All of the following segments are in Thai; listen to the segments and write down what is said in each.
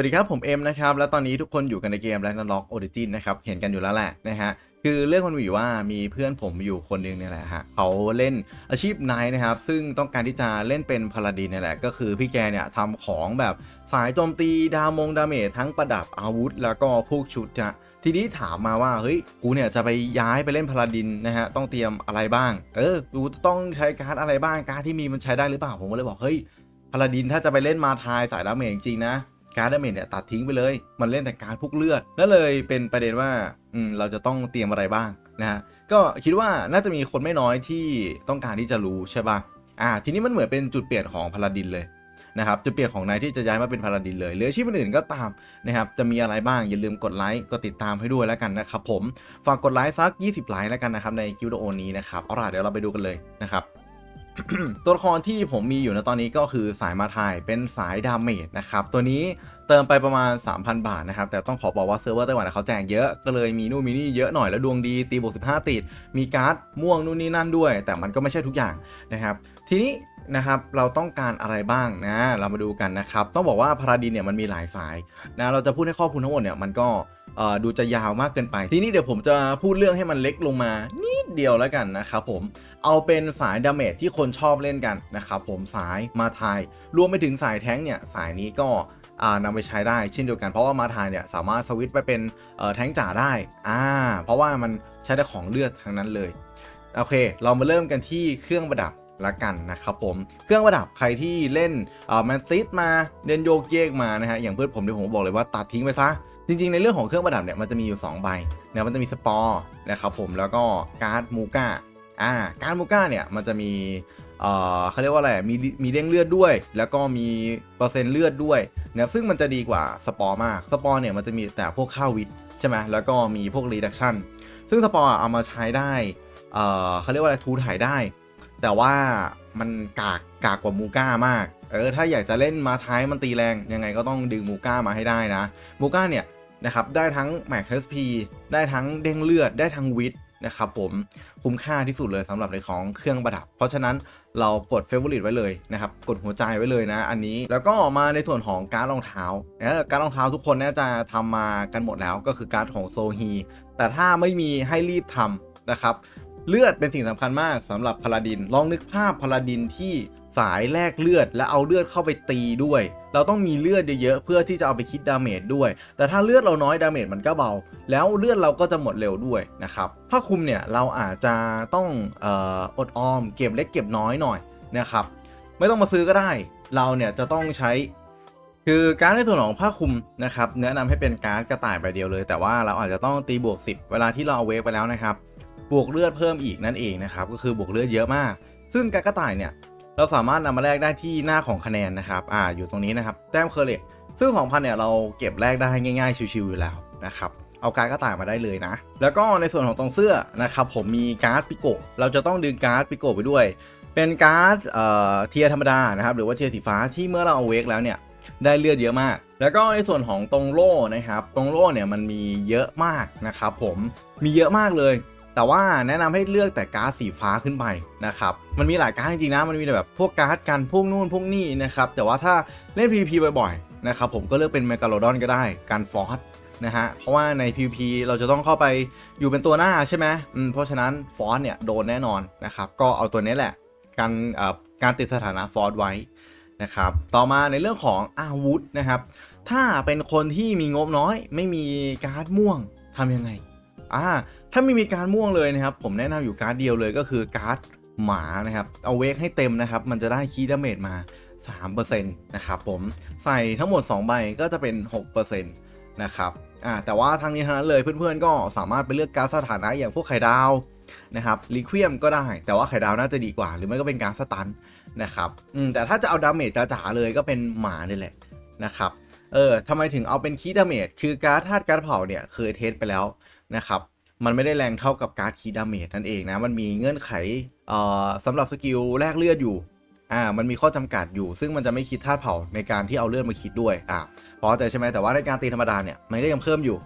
วัสดีครับ ผมเอ็มนะครับ แล้วตอนนี้ทุกคนอยู่กันในเกม Ragnarok Origin นะครับ เห็นกันอยู่แล้วแหละนะฮะ คือเรื่องมันมีอยู่ว่ามีเพื่อนผมอยู่คนหนึงเนี่ยแหละฮะเขาเล่นอาชีพไนท์นะครับ ซึ่งต้องการที่จะเล่นเป็นพาลาดินเนี่ยแหละ ก็คือพี่แกเนี่ยทำของแบบสายโจมตีดามงดาเมจทั้งประดับอาวุธ แล้วก็พวกชุดนะทีนี้ถามมาว่าเฮ้ยกูเนี่ยจะไปย้ายไปเล่นพาลาดินนะฮะต้องเตรียมอะไรบ้าง เออกูต้องใช้การ์ดอะไรบ้างการ์ดที่มีมันใช้ได้หรือเปล่าผมก็เลยบอกเฮ้ยพาลาดินถ้าจะไปเล่นมาทายสายดาเมจจริงนะ การ์ดเมจเนี่ยตัดทิ้งไปเลย มันเล่นแต่การพวกเลือดนั่นเลยเป็นประเด็นว่าอืมเราจะต้องเตรียมอะไรบ้างนะฮะก็คิดว่าน่าจะมีคนไม่น้อยที่ต้องการที่จะรู้ใช่ป่ะอ่าทีนี้มันเหมือนเป็นจุดเปลี่ยนของพาลาดินเลยนะครับจุดเปลี่ยนของนายที่จะย้ายมาเป็นพาลาดินเลยหรืออาชีพอื่นๆก็ตามนะครับจะมีอะไรบ้างอย่าลืมกดไลค์กดติดตามให้ด้วยแล้วกันนะครับผมฝากกดไลค์สัก 20ไลค์แล้วกันนะครับในคลิปวิดีโอนี้นะครับเอาล่ะเดี๋ยวเราไปดูกันเลยนะครับ ตัวละครที่ผมมีอยู่ในตอนนี้ก็คือสายมาทายเป็นสายดาเมจนะครับ ตัวนี้เติมไปประมาณ 3,000 บาทนะครับ แต่ต้องขอบอกว่าเซิร์ฟเวอร์ไต้หวันเขาแจกเยอะ ก็เลยมีนู่นมีนี่เยอะหน่อยแล้วดวงดีตีบวก15 ติด มีการ์ดม่วงนู่นนี่นั่นด้วย แต่มันก็ไม่ใช่ทุกอย่างนะครับ ทีนี้ นะครับเราต้องการอะไรบ้างนะ เรามาดูกันนะครับ ต้องบอกว่าพาราดินเนี่ยมันมีหลายสายนะเราจะพูดให้ข้อมูลทั้งหมดเนี่ยมันก็ดูจะยาวมากเกินไป ทีนี้เดี๋ยวผมจะพูดเรื่องให้มันเล็กลงมานิดเดียวแล้วกันนะครับผมเอาเป็นสายดาเมจที่คนชอบเล่นกันนะครับผมสายมาทาย รวมไปถึงสายแท้งเนี่ยสายนี้ก็อ่านำไปใช้ได้เช่นเดียวกันเพราะว่ามาทายเนี่ยสามารถสวิตช์ไปเป็นแท้งจ่าได้อ่าเพราะว่ามันใช้ได้ของเลือดทั้งนั้นเลยโอเค เรามาเริ่มกันที่เครื่องประดับ ละกันนะครับผมเครื่องประดับใครที่เล่นแมนซิสมาเล่นโยกเยกมานะฮะอย่างเพื่อนผมที่ผมบอกเลยว่าตัดทิ้งไปซะจริงๆ ในเรื่องของเครื่องประดับเนี่ยมันจะมีอยู่ 2 ใบนะมันจะมีสปอร์นะครับผมแล้วก็การ์ดมูก้าอ่าการ์ดมูก้าเนี่ยมันจะมีเอ่อเขาเรียกว่าอะไรมีมีเด้งเลือดด้วย แล้วก็มีเปอร์เซ็นต์เลือดด้วยนะครับซึ่งมันจะดีกว่าสปอร์มากสปอร์เนี่ยมันจะมีแต่พวกข้าววิทใช่ไหมแล้วก็มีพวกรีดักชันซึ่งสปอร์เอามาใช้ได้เอ่อเขาเรียกว่าอะไรทูถ่ายได้ แต่ว่ามันกากกากกว่ามูก้ามาก เออ ถ้าอยากจะเล่นมาท้ายมันตีแรง ยังไงก็ต้องดึงมูก้ามาให้ได้นะ มูก้าเนี่ยนะครับ ได้ทั้งแม็กเ p ได้ทั้งเด้งเลือด ได้ทั้งวิทนะครับผม คุ้มค่าที่สุดเลยสำหรับในของเครื่องประดับ เพราะฉะนั้นเรากดเฟเวอร์ลิตไว้เลยนะครับ กดหัวใจไว้เลยนะ อันนี้ แล้วก็มาในส่วนของการ์ดรองเท้าเออการดรองเท้าทุกคนน่าจะทำมากันหมดแล้ว ก็คือการ์ดของโซฮี แต่ถ้าไม่มีให้รีบทำนะครับ เลือดเป็นสิ่งสำคัญมากสำหรับพาลาดิน ลองนึกภาพพาลาดินที่สายแลกเลือด และเอาเลือดเข้าไปตีด้วย เราต้องมีเลือดเยอะๆเพื่อที่จะเอาไปคิดดาเมจด้วย แต่ถ้าเลือดเราน้อยดาเมจมันก็เบา แล้วเลือดเราก็จะหมดเร็วด้วยนะครับผ้าคลุมเนี่ยเราอาจจะต้องอออดออมเก็บเล็กเก็บน้อยหน่อยนะครับไม่ต้องมาซื้อก็ได้ เราเนี่ยจะต้องใช้คือการดในส่วนของผ้าคลุมนะครับแนะนำให้เป็นการ์ดกระต่ายใบเดียวเลย แต่ว่าเราอาจจะต้องตีบวก 10 เวลาที่เราเอาเวฟไปแล้วนะครับ บวกเลือดเพิ่มอีกนั่นเองนะครับก็คือบวกเลือดเยอะมาก ซึ่งกากระต่ายเนี่ยเราสามารถนำมาแลกได้ที่หน้าของคะแนนนะครับอ่าอยู่ตรงนี้นะครับแต้มเคอร์เรตซึ่ง2,000เนี่ยเราเก็บแลกได้ง่าย ๆ ชิวๆอยู่แล้วนะครับเอาการ์ดกระต่ายมาได้เลยนะ แล้วก็ในส่วนของตรงเสื้อนะครับผมมีการ์ดปิโกเราจะต้องดึงการ์ดปิโกไปด้วย เป็นการ์ดเอ่อเทียธรรมดานะครับหรือว่าเทียสีฟ้าที่เมื่อเราเอาเวกแล้วเนี่ยได้เลือดเยอะมาก แล้วก็ในส่วนของตรงโล่นะครับ ตรงโล่เนี่ยมันมีเยอะมากนะครับผม มีเยอะมากเลย แต่ว่าแนะนำให้เลือกแต่การ์ดสีฟ้าขึ้นไปนะครับ มันมีหลายการ์ดจริงๆนะ มันมีแบบพวกการ์ดกันพวกนู่นพวกนี่นะครับ แต่ว่าถ้าเล่น PVP บ่อยๆนะครับผมก็เลือกเป็นเมกาโลดอนก็ได้การฟอสนะฮะ เพราะว่าใน PVP เราจะต้องเข้าไปอยู่เป็นตัวหน้าใช่ไหมเพราะฉะนั้นฟอสเนี่ยโดนแน่นอนนะครับ ก็เอาตัวนี้แหละ การการติดสถานะฟอสไว้นะครับ ต่อมาในเรื่องของอาวุธนะครับ ถ้าเป็นคนที่มีงบน้อยไม่มีการ์ดม่วงทำยังไง อ่า ถ้าไม่มีการม่วงเลยนะครับ ผมแนะนำอยู่การ์ดเดียวเลยก็คือการ์ดหมานะครับ เอาเวกให้เต็มนะครับ มันจะได้คีดาเมจมา 3%นะครับผมใส่ทั้งหมด 2 ใบก็จะเป็น 6%นะครับอ่าแต่ว่าทางนี้ทั้งนั้นเลยเพื่อนๆ ก็สามารถไปเลือกการดสถานะอย่างพวกไข่ดาวนะครับลิควีมก็ได้ แต่ว่าไข่ดาวน่าจะดีกว่า หรือไม่ก็เป็นการดสตันนะครับอืมแต่ถ้าจะเอาดาเมจจ๋าๆเลยก็เป็นหมานี่แหละนะครับเออทำไมถึงเอาเป็นคีดาเมจคือการ์ดธาตุการดเผาเนี่ยเคยเทสไปแล้วนะครับ มันไม่ได้แรงเท่ากับการ์ดคีดาเมจนั่นเองนะ มันมีเงื่อนไขเอ่อสำหรับสกิลแลกเลือดอยู่อ่ามันมีข้อจำกัดอยู่ ซึ่งมันจะไม่คิดธาตุเผาในการที่เอาเลือดมาคิดด้วยอ่าพอใจใช่ไหมแต่ว่าในการตีธรรมดาเนี่ยมันก็ยังเพิ่มอยู่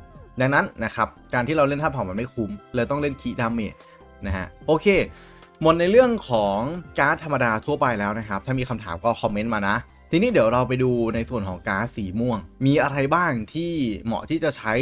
ดังนั้นนะครับการที่เราเล่นธาตุเผามันไม่คุ้มเลยต้องเล่นคีดาเมจนะฮะโอเคหมดในเรื่องของการ์ดธรรมดาทั่วไปแล้วนะครับ ถ้ามีคำถามก็คอมเมนต์มานะ ทีนี้เดี๋ยวเราไปดูในส่วนของก๊าซสีม่วง มีอะไรบ้างที่เหมาะที่จะใช้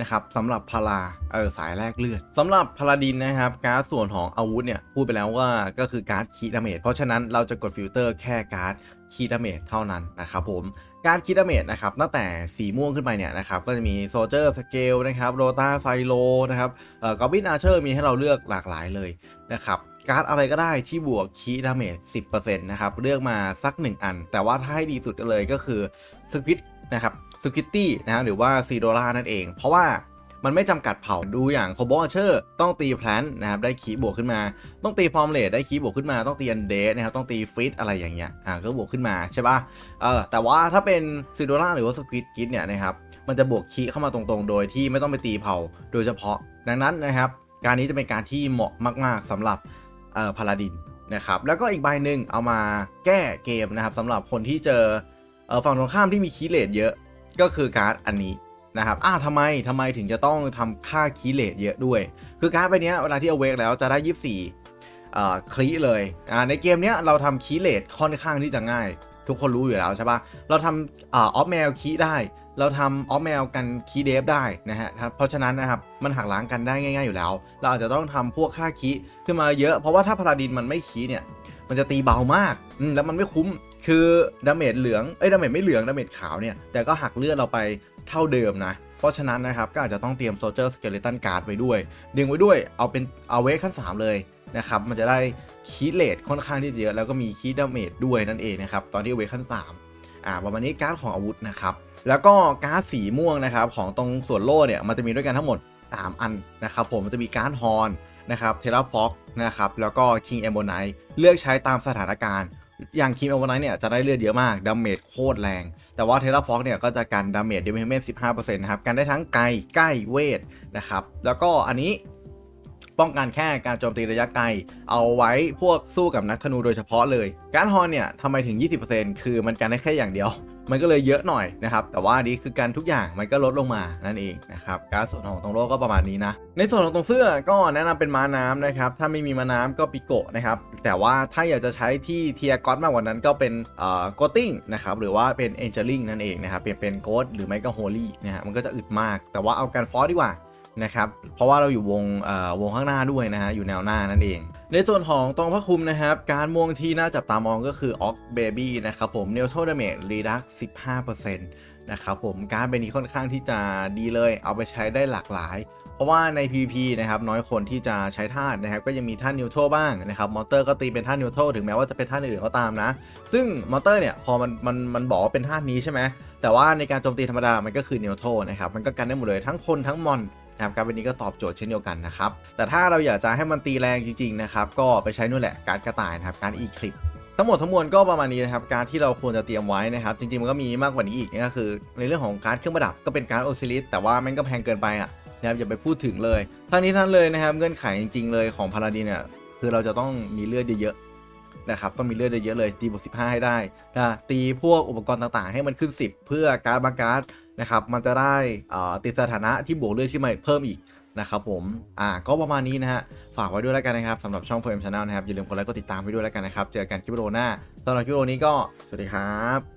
นะครับสำหรับพาราเออสายแรกเลือดสำหรับพาราดินนะครับก๊าซส่วนของอาวุธเนี่ยพูดไปแล้วว่าก็คือก๊าซคีดาเมจเพราะฉะนั้นเราจะกดฟิลเตอร์แค่ก๊าซคีดาเมจเท่านั้นนะครับผมการคีดาเมจนะครับตั้งแต่สีม่วงขึ้นไปเนี่ยนะครับก็จะมีโซเจอร์สเกลนะครับโรตาไซโลนะครับเอ่อกอบินอาร์เชอร์มีให้เราเลือกหลากหลายเลยนะครับการ์ดอะไรก็ได้ที่บวกคีดาเมจ10%นะครับเลือกมาสัก 1 อัน แต่ว่าถ้าให้ดีสุดเลยก็คือสควิต นะครับสควิตตี้นะฮะหรือว่าซีโดรานั่นเอง เพราะว่ามันไม่จำกัดเผ่าดูอย่างโคบอลเชอร์ต้องตีแพลนนะครับได้คีบวกขึ้นมา ต้องตีฟอร์มเลดได้คีบวกขึ้นมาต้องตีอันเดสนะครับต้องตีฟิตอะไรอย่างเงี้ยอ่าก็บวกขึ้นมาใช่ปะเออแต่ว่าถ้าเป็นซีโดราหรือว่าสควิตกิทเนี่ยนะครับมันจะบวกคีเข้ามาตรงๆ โดยที่ไม่ต้องไปตีเผ่าโดยเฉพาะ ดังนั้นนะครับ การนี้จะเป็นการที่เหมาะมาก ๆสำหรับเอ่อพาราดินนะครับแล้วก็อีกใบหนึ่งเอามาแก้เกมนะครับสำหรับคนที่เจอ ฝั่งตรงข้ามที่มีคีเลทเยอะก็คือการ์ดอันนี้นะครับอ้าวทำไมทำไมถึงจะต้องทำค่าคีเลทเยอะด้วย คือการ์ดใบนี้เวลาที่เอาเวกแล้วจะได้ 24เอ่คลีเลยในเกมนี้เราทำคีเลทค่อนข้างที่จะง่าย ทุกคนรู้อยู่แล้วใช่ปะเราทำออฟแมวคีได้ เราทำออฟแมวกันคีเดฟได้นะฮะเพราะฉะนั้นนะครับมันหักล้างกันได้ง่าย ๆอยู่แล้ว เราอาจจะต้องทำพวกค่าคีขึ้นมาเยอะเพราะว่าถ้าพาราดินมันไม่คีเนี่ย มันจะตีเบามากแล้วมันไม่คุ้มคือดาเมจเหลืองเอ้ยดาเมจไม่เหลืองดาเมจขาวเนี่ยแต่ก็หักเลือดเราไปเท่าเดิมนะเพราะฉะนั้นนะครับก็อาจจะต้องเตรียมโซเจอร์สเกเลตันการ์ดไว้ด้วย ดึงไว้ด้วยเอาเป็นเอาเวขั้น 3 เลยนะครับ มันจะได้คีย์เลทค่อนข้างที่จะเยอะแล้วก็มีคีย์ดาเมจด้วยนั่นเองนะครับ ตอนที่เอาเวขั้น 3 อ่าประมาณนี้การ์ดของอาวุธนะครับ แล้วก็การ์ดสีม่วงนะครับ ของตรงส่วนโล่เนี่ย มันจะมีด้วยกันทั้งหมด 3 อันนะครับ ผมมันจะมีการ์ดฮอน นะครับเทราฟ็อกนะครับ แล้วก็ King e m b o n i t e เลือกใช้ตามสถานการณ์ อย่าง King e m b o n i t e เนี่ยจะได้เลือดเยอะมากดาเมจโคตรแรง แต่ว่าเทราฟ็อกเนี่ยก็จะกันดาเมจเดเมจ15%นะครับ กันได้ทั้งไกลใกล้เวทนะครับ แล้วก็อันนี้ ป้องกันแค่การโจมตีระยะไกล เอาไว้พวกสู้กับนักธนูโดยเฉพาะเลย การฮอนเนี่ยทำไมถึง 20%คือมันกันได้แค่อย่างเดียว มันก็เลยเยอะหน่อยนะครับ แต่ว่านี้คือการทุกอย่างมันก็ลดลงมานั่นเองนะครับ การส่วนของตรงโลกก็ประมาณนี้นะ ในส่วนของตรงเสื้อก็แนะนำเป็นม้าน้ำนะครับ ถ้าไม่มีม้าน้ำก็ปิโกะนะครับ แต่ว่าถ้าอยากจะใช้ที่เทียร์ก็อตมากกว่านั้นก็เป็นเอ่อโกติ้งนะครับ หรือว่าเป็นเอนเจลิงนั่นเองนะครับ เปลี่ยนเป็นโกดหรือไม่ก็โฮลี่นะฮะ มันก็จะอึดมาก แต่ว่าเอากันฟอสดีกว่า นะครับ เพราะว่าเราอยู่วงวงข้างหน้าด้วยนะฮะ อยู่แนวหน้านั่นเอง ในส่วนของตรงพระคุมนะครับ การม่วงที่น่าจับตามองก็คือออกเบบี้นะครับผมเน u โ r ดเม e รีดัก15%นะครับผมการเป็นนี้ค่อนข้างที่จะดีเลย เอาไปใช้ได้หลากหลาย เพราะว่าใน PVP นะครับน้อยคนที่จะใช้ธาตุนะครับก็ยังมีธาตุนิวโตบ้างนะครับมอเตอร์ก็ตีเป็นธาตุนิวโตถึงแม้ว่าจะเป็นธาตุอื่นก็ตามนะ ซึ่งมอเตอร์เนี่ยพอมันมันมันบอกว่าเป็นธาตุนี้ใช่ไหมแต่ว่าในการโจมตีธรรมดามันก็คือนิวโตนะครับมันก็กันได้หมดเลยทั้งคนทั้งมอน นะครับการเป็นนี้ก็ตอบโจทย์เช่นเดียวกันนะครับแต่ถ้าเราอยากจะให้มันตีแรงจริงๆนะครับก็ไปใช้นู่นแหละการกระต่ายนะครับการ e-clip ทั้งหมดทั้งมวลก็ประมาณนี้นะครับการที่เราควรจะเตรียมไว้นะครับจริงๆมันก็มีมากกว่านี้อีกนั่นก็คือ ในเรื่องของการเครื่องประดับก็เป็นการโอซิลิสแต่ว่ามันก็แพงเกินไปอะนะครับอย่าไปพูดถึงเลยทั้งนี้ทั้งเลยนะครับเงื่อนไขจริงๆเลยของพาราดีเนี่ยคือเราจะต้องมีเลือดเยอะๆนะครับต้องมีเลือดเยอะๆเลยตีบวก15 ให้ได้นะตีพวกอุปกรณ์ต่างๆ ให้มันขึ้น 10 เพื่อการบางการ์ด นะครับมันจะได้ติดสถานะที่บวกเลือดขึ้นมาเพิ่มอีกนะครับผมอ่าก็ประมาณนี้นะฮะฝากไว้ด้วยแล้วกันนะครับสำหรับช่องเฟรมชาแนลนะครับอย่าลืมกดไลค์กดติดตามไปด้วยแล้วกันนะครับเจอกันคลิปวิดีโอหน้าสำหรับคลิปวิดีโอนี้ก็สวัสดีครับ